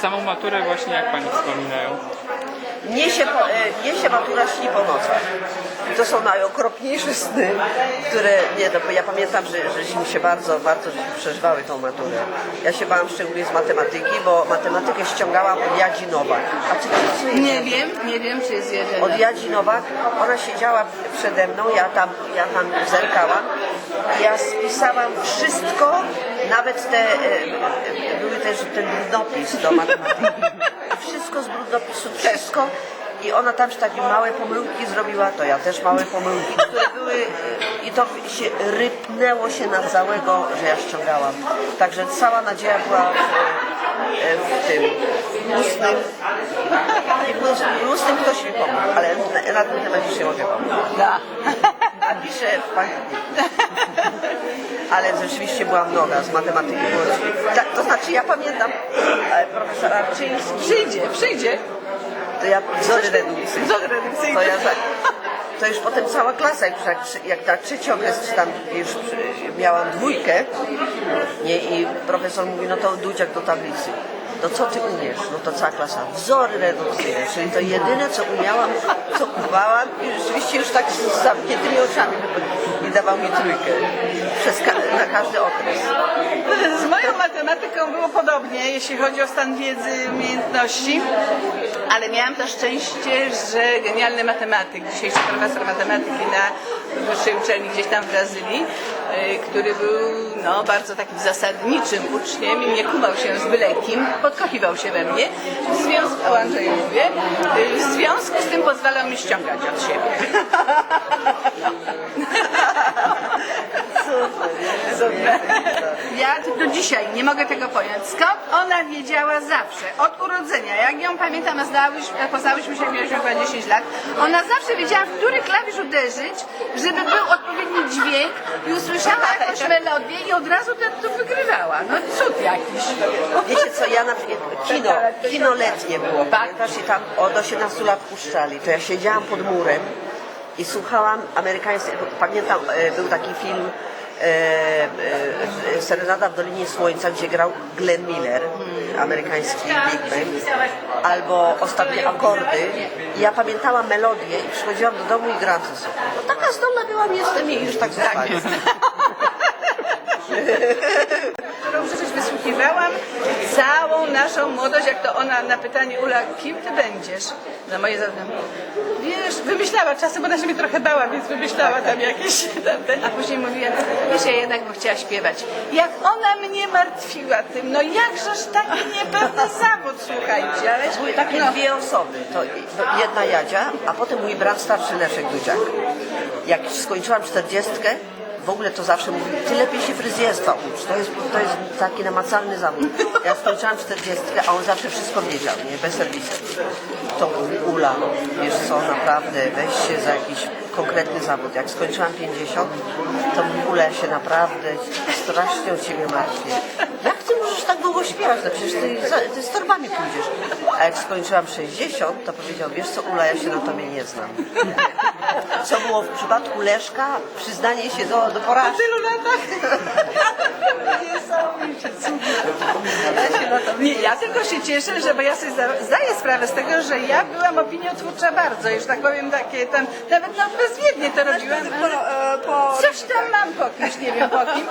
samą maturę właśnie jak Pani wspominają? Mnie się, e, mnie się matura śni po nocach. I to są najokropniejsze sny, które, nie, no, bo ja pamiętam, że, żeśmy się bardzo, bardzo żeśmy przeżywały tą maturę. Ja się bałam szczególnie z matematyki, bo matematykę ściągałam od Jadzi Nowak. A czy to jest Nie wiem, nie wiem, czy jest jeden. od Jadzi Nowak, ona siedziała przede mną, ja tam, ja tam zerkałam i ja spisałam wszystko, nawet te, e, e, były też ten brudnopis do matematyki. Wszystko z brudnopisu, wszystko. I ona tam takie małe pomyłki zrobiła, to ja też małe pomyłki, które były i to się rypnęło się na całego, że ja ściągałam. Także cała nadzieja była w, w tym ustnym i tym ktoś mi pomógł, ale na, na tym temat już nie mogę pomóc. Da. A piszę w pamiętniku. Ale rzeczywiście byłam noga z matematyki. Było, tak, to znaczy ja pamiętam e, profesor Arczyński, Przyjdzie, przyjdzie. to ja wzory redukcyjne. Wzory redukcyjne. To ja to już potem cała klasa, jak, jak, na trzeci okres czy tam już miałam dwójkę nie, i profesor mówi, no to Dudziak do tablicy. No co ty umiesz? No to cała klasa. Wzory redukcyjne, czyli to jedyne co umiałam, co uwałam i rzeczywiście już tak z zamkniętymi oczami i dawał mi trójkę. Przez ka- na każdy okres. Z moją matematyką było podobnie, jeśli chodzi o stan wiedzy, umiejętności, ale miałam to szczęście, że genialny matematyk, dzisiejszy profesor matematyki na wyższej uczelni gdzieś tam w Brazylii, y, który był no, bardzo takim zasadniczym uczniem i nie kumał się z byle kim, podkochiwał się we mnie, w związku, o Andrzeju mówię, y, w związku z tym pozwalał mi ściągać od siebie. Ja do dzisiaj nie mogę tego pojąć. Skąd ona wiedziała zawsze, od urodzenia, jak ją pamiętam, a znałyśmy, poznałyśmy się, jak mieliśmy chyba 10 lat, ona zawsze wiedziała, w który klawisz uderzyć, żeby był odpowiedni dźwięk i usłyszała jakąś melodię i od razu to, to wygrywała. No cud jakiś. Wiecie co, ja na przykład kino, kino letnie było, pamiętasz, i tam od 18 lat puszczali, to ja siedziałam pod murem i słuchałam amerykańskiej, pamiętam, e, był taki film e, e, Serenada w Dolinie Słońca, gdzie grał Glenn Miller, amerykański Big Band, albo Ostatnie Akordy. I ja pamiętałam melodię i przychodziłam do domu i grałam ze sobą. No taka zdolna byłam, jestem i już tak zostałam. Którą przecież wysłuchiwałam całą naszą młodość, jak to ona na pytanie Ula, kim ty będziesz? Na moje zadanie. Wiesz, wymyślała czasem, bo ona się mnie trochę bała, więc wymyślała tam jakieś tamte, a później mówiła, wiesz, ja jednak bym chciała śpiewać. Jak ona mnie martwiła tym, no jakżeż taki niepewny zawód, słuchajcie, ale Były takie no, dwie osoby, to jedna Jadzia, a potem mój brat starszy Leszek Dudziak. Jak skończyłam czterdziestkę, w ogóle to zawsze mówił, ty lepiej się fryzjerstwa ucz, to jest, to jest taki namacalny zawód. Ja skończyłam czterdziestkę, a on zawsze wszystko wiedział, nie, bez serwisem. To mówi, Ula, wiesz co, naprawdę, weź się za jakiś konkretny zawód. Jak skończyłam 50, to mówi, Ula, ja się naprawdę strasznie o ciebie martwię. Jak ty możesz tak długo śpiewać? No przecież ty, ty z torbami pójdziesz. A jak skończyłam 60, to powiedział, wiesz co, Ula, ja się na tobie nie znam. Co było w przypadku Leszka? Przyznanie się do, do porażki. tylu latach. Niesamowicie. Nie, ja tylko się cieszę, że bo ja sobie zda- zdaję sprawę z tego, że ja byłam opiniotwórcza bardzo, już tak powiem takie tam, nawet no bezwiednie to robiłam. ale Coś tam mam po kimś, nie wiem po kim.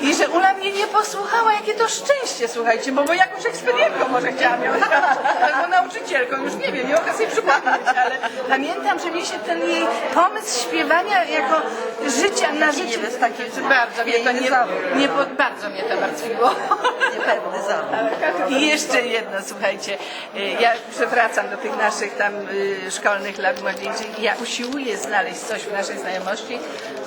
I że Ula mnie nie posłuchała, jakie to szczęście, słuchajcie, bo, bo jakąś ekspedientką może chciałam ją albo nauczycielką, już nie wiem, nie mogę sobie przypomnieć, ale pamiętam, że mi się ten jej pomysł śpiewania jako życia na życie, bez takiej- bardzo mnie to nie, nie, po- bardzo mnie to martwiło. Niepewny zawód. I jeszcze jedno, słuchajcie, y, ja przewracam do tych naszych tam y, szkolnych lat młodzieńczych. Ja usiłuję znaleźć coś w naszej znajomości.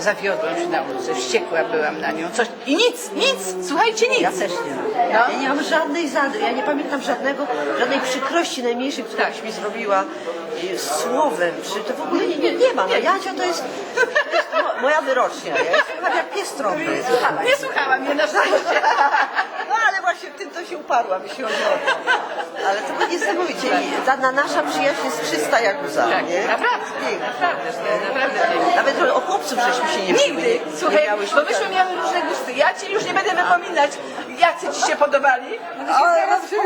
Zawiodłam się na ulicy, wściekła byłam na nią. Coś. I nic, nic, słuchajcie, nic. Ja też nie. No. Ja nie mam żadnej zady, ja nie pamiętam żadnego, żadnej przykrości najmniejszej, któraś mi zrobiła i słowem, czy to w ogóle nie, nie, nie ma. No Jadzia to jest, to jest mo- moja wyrocznia. Ja słucham jak pies trąby. Nie słuchałam mnie na szczęście. Się uparłam, chodzi o to. Ale to było niesamowicie. I Ta na nasza przyjaźń jest czysta jak łza, Tak, nie? naprawdę, Piękna. naprawdę, naprawdę. Nawet o chłopców żeśmy się nie Nigdy. nie Słuchaj, miałyśmy bo myśmy miały różne gusty. Ja ci już nie będę wypominać, jacy ci się podobali. Raz się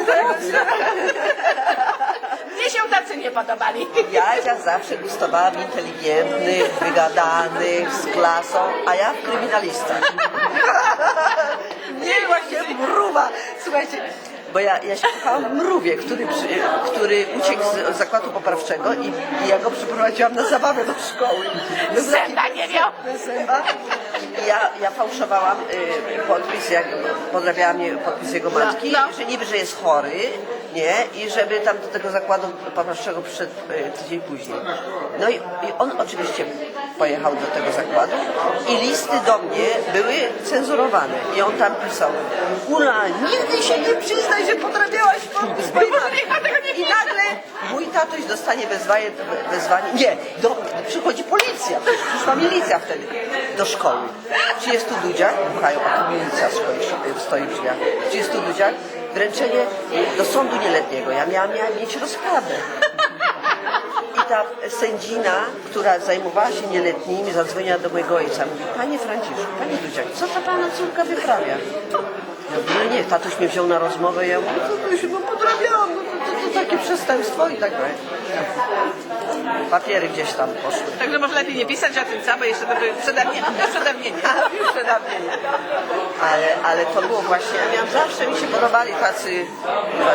Mnie się tacy nie podobali. Jadzia zawsze gustowała w inteligentnych, wygadanych, z klasą, a ja w kryminalistach. Nie właśnie mruwa. Słuchajcie, bo ja, ja się kochałam mrówie, który, przy, który uciekł z zakładu poprawczego i, i ja go przyprowadziłam na zabawę do szkoły. Zęba nie miał. Zęba. Ja, ja fałszowałam y, podpis, jak podrabiała mnie podpis jego matki, No, no. że niby, że jest chory, nie? I żeby tam do tego zakładu poprawczego przyszedł y, tydzień później. No i, i on oczywiście pojechał do tego zakładu i listy do mnie były cenzurowane. I on tam pisał, Ula, nigdy się nie przyznaj, że podrabiałaś podpis mojej matki. I nagle mój tatuś dostanie wezwanie, wezwanie nie, do, przychodzi policja, przyszła milicja wtedy do szkoły. 30 ludziach, pukają, a tu milicja stoi, w drzwiach. 30 ludziach, wręczenie do sądu nieletniego. Ja miałam, mieć rozprawę. I ta sędzina, która zajmowała się nieletnimi, zadzwoniła do mojego ojca. Mówi, panie Franciszku, panie Dudziak, co ta pana córka wyprawia? Ja no nie, tatuś mnie wziął na rozmowę, ja mówię, co to się, no podrabiałam, no takie przestępstwo i tak dalej. Papiery gdzieś tam poszły. Także może lepiej nie pisać o tym, bo jeszcze to były przedawnienie. Przedawnienie. Ale, ale to było właśnie, ja miałam zawsze, mi się podobali tacy,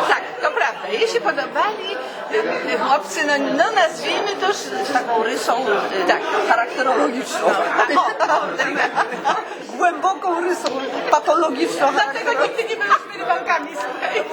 Tak, to prawda. Jej się podobali y, y, chłopcy, no, no nazwijmy to... z taką rysą y, tak, charakterologiczną. O, o, tak. Głęboką rysą patologiczną. Dlatego nigdy nie byliśmy rywalkami, słuchaj.